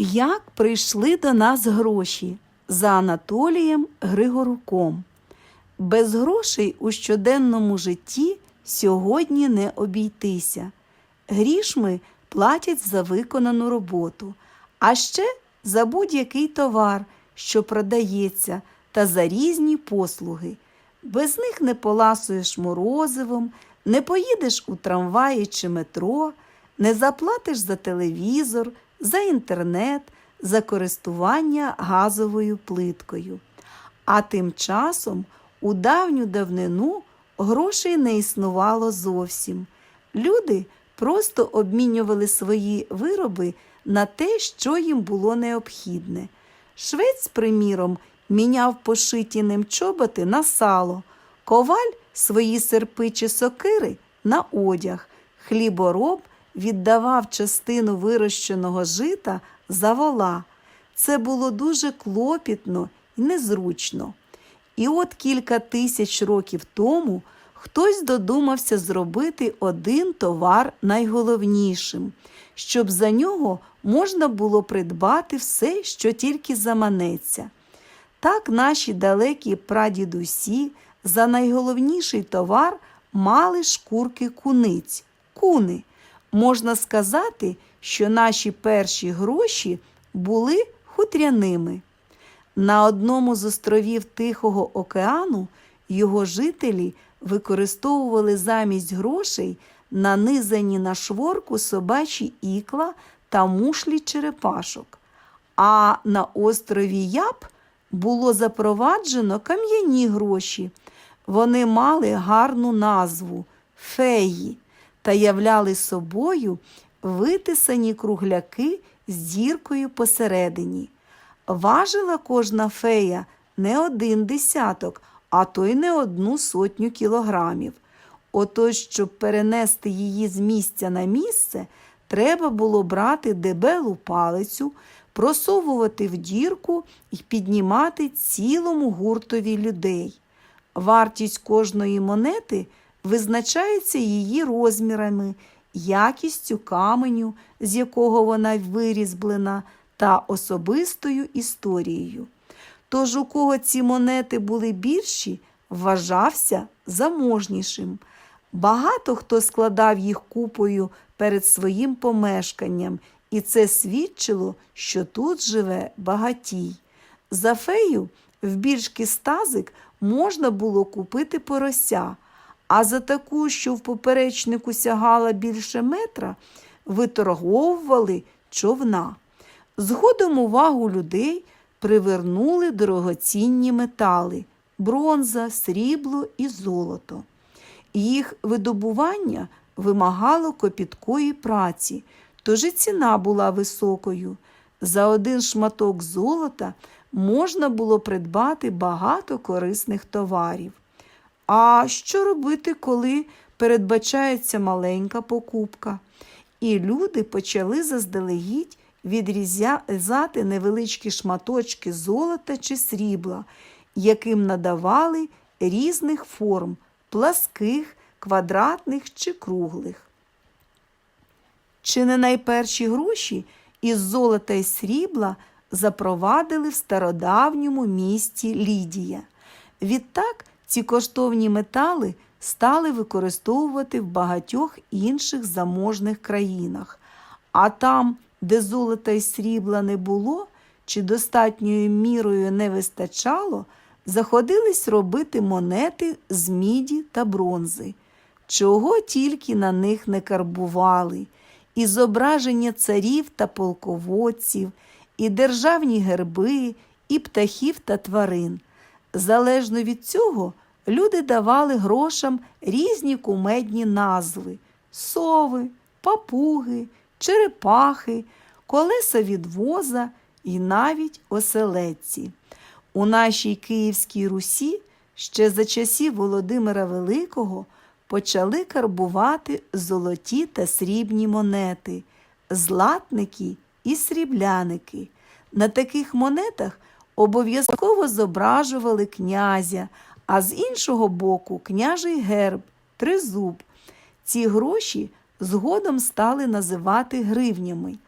Як прийшли до нас гроші за Анатолієм Григоруком? Без грошей у щоденному житті сьогодні не обійтися. Грішми платять за виконану роботу, а ще за будь-який товар, що продається, та за різні послуги. Без них не поласуєш морозивом, не поїдеш у трамваї чи метро, не заплатиш за телевізор, за інтернет, за користування газовою плиткою. А тим часом у давню давнину грошей не існувало зовсім. Люди просто обмінювали свої вироби на те, що їм було необхідне. Швець, приміром, міняв пошиті ним чоботи на сало, коваль свої серпи чи сокири на одяг, хлібороб віддавав частину вирощеного жита за вола. Це було дуже клопітно і незручно. І от кілька тисяч років тому хтось додумався зробити один товар найголовнішим, щоб за нього можна було придбати все, що тільки заманеться. Так наші далекі прадідусі за найголовніший товар мали шкурки куниць, куни. Можна сказати, що наші перші гроші були хутряними. На одному з островів Тихого океану його жителі використовували замість грошей нанизані на шворку собачі ікла та мушлі черепашок. А на острові Яб було запроваджено кам'яні гроші. Вони мали гарну назву феї та являли собою витисані кругляки з діркою посередині. Важила кожна фея не один десяток, а то й не одну сотню кілограмів. Отож, щоб перенести її з місця на місце, треба було брати дебелу палицю, просовувати в дірку і піднімати цілому гуртові людей. Вартість кожної монети визначається її розмірами, якістю каменю, з якого вона вирізблена, та особистою історією. Тож, у кого ці монети були більші, вважався заможнішим. Багато хто складав їх купою перед своїм помешканням, і це свідчило, що тут живе багатій. За фею в більш кистазик можна було купити порося, а за таку, що в поперечнику сягала більше метра, виторговували човна. Згодом увагу людей привернули дорогоцінні метали бронза, срібло і золото. Їх видобування вимагало копіткої праці, тож і ціна була високою. За один шматок золота можна було придбати багато корисних товарів. А що робити, коли передбачається маленька покупка? І люди почали заздалегідь відрізати невеличкі шматочки золота чи срібла, яким надавали різних форм пласких, квадратних чи круглих. Чи не найперші гроші із золота і срібла запровадили в стародавньому місті Лідія. Відтак ці коштовні метали стали використовувати в багатьох інших заможних країнах, а там, де золота і срібла не було, чи достатньою мірою не вистачало, заходились робити монети з міді та бронзи, чого тільки на них не карбували, і зображення царів та полководців, і державні герби, і птахів та тварин. Залежно від цього, люди давали грошам різні кумедні назви сови, папуги, черепахи, колеса від воза і навіть оселедці. У нашій Київській Русі ще за часів Володимира Великого почали карбувати золоті та срібні монети, златники і срібляники. На таких монетах обов'язково зображували князя, а з іншого боку княжий герб, тризуб. Ці гроші згодом стали називати гривнями.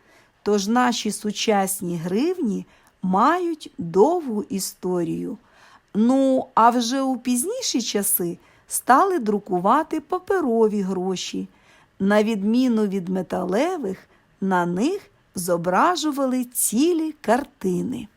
Тож наші сучасні гривні мають довгу історію. Ну, а вже у пізніші часи стали друкувати паперові гроші. На відміну від металевих, на них зображували цілі картини.